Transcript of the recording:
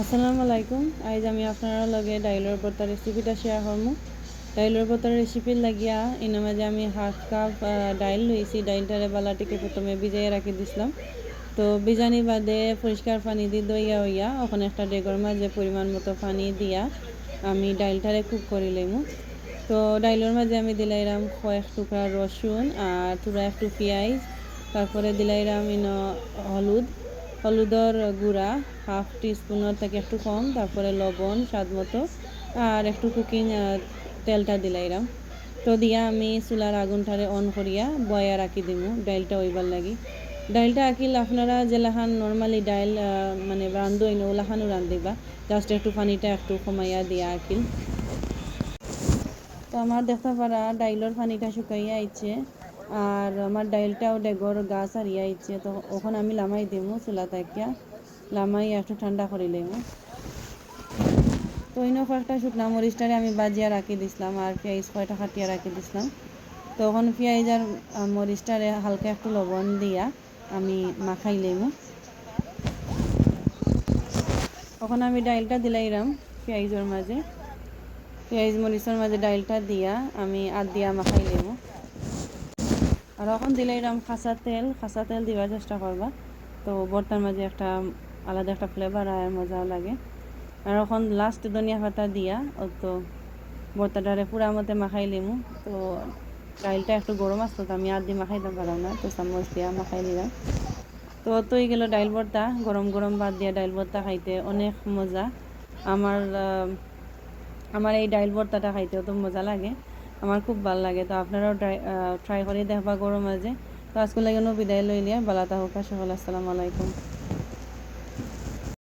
আসসালামু আলাইকুম। আজ আমি আপনার লগে ডাইলের ভর্তা রেসিপিটা শেয়ার করব ডাইলের ভর্তার রেসিপি লাগিয়া ইনার মাঝে আমি হাফ কাপ ডাইল লইছি। ডাইলটারে বালাটিকে প্রথমে ভিজাইয়া রাখি দিছিলাম। তো বিজানি বাদে পরিষ্কার পানি দিয়ে দইয়া হইয়া, ওখানে একটা ডেগর মাঝে পরিমাণ মতো পানি দিয়া আমি ডাইলটারে কুক করি লইমু। তো ডাইলের মাঝে আমি দিলাইরাম কয়েক টুকরা রসুন আর টুকরা একটু পেঁয়াজ, তারপরে দিলাইরাম ইন হলুদ। হলুদর গুঁড়া, হাফ টিস্পুনের থেকে একটু কম, তারপরে লবণ, স্বাদ মতো, আর একটু কুকিং তেলটা দিলাইরাম। তো দিয়া আমি চুলার আগুনটারে অন করিয়া বয়া রাখি দিমু, ডাইলটা ওইবার লাগি। ডাইলটা আঁকিল আপনারা যেলাখান নর্মালি ডাইল মানে রান্ধো, এনে ওলাখানও রান্ধিবা। জাস্ট একটু পানিটা একটু কমাইয়া দিয়া আঁকিল। তো আমার দেখতে পারা ডাইলর পানিটা শুকাইয়া আইছে। আর আমার ডাইলটাও ডেগর গাছ হারিয়া আইছে, তো ওখানে আমি লামাই দিমু চুলা তাকিয়া লামাই একটু ঠান্ডা করে লইমু। তো ইনো কয়েকটা শুকনা মরিচটারে আমি বাজিয়া রাখি দিছিলাম আর পেঁয়াজ কয়টা কাটিয়া রাখি দিছিলাম। তখন পেঁয়াজ আর মরিচটারে হালকা একটু লবণ দিয়া আমি মাখাই লইমু। তখন আমি ডাইলটা দিলাইরাম পেঁয়াজের মাঝে। পেঁয়াজ, মরিচের মাঝে ডাইলটা দিয়া আমি আর দিয়া মাখাই লইমু। আর এখন দিলাইরাম খাসা তেল খাসা তেল দিবার চেষ্টা করবা। তো বর্তার মাঝে একটা আলাদা একটা ফ্লেভার আর মজাও লাগে। আর এখন লাস্ট ধনিয়া পাতা দিয়া তো বর্তাটারে পুরা মতে মাখাই লিমু। তো ডাইলটা একটু গরম আসতো তো আমি আর দিয়ে মাখাইতে পারলাম না, তো চামচ দিয়া মাখাই নিলাম তো অতই গেল ডাইল ভর্তা গরম গরম ভাত দিয়া ডাইল ভর্তা খাইতে অনেক মজা। আমার আমার এই ডাইল ভর্তাটা খাইতেও তো মজা লাগে। আমার খুব ভালো লাগে। তো আপনারাও ট্রাই করে দেখবা গরম মাঝে। তো আজকে লাগে বিদায় লইলিয়া। বালাতা তাহকা সকল আসসালামু আলাইকুম।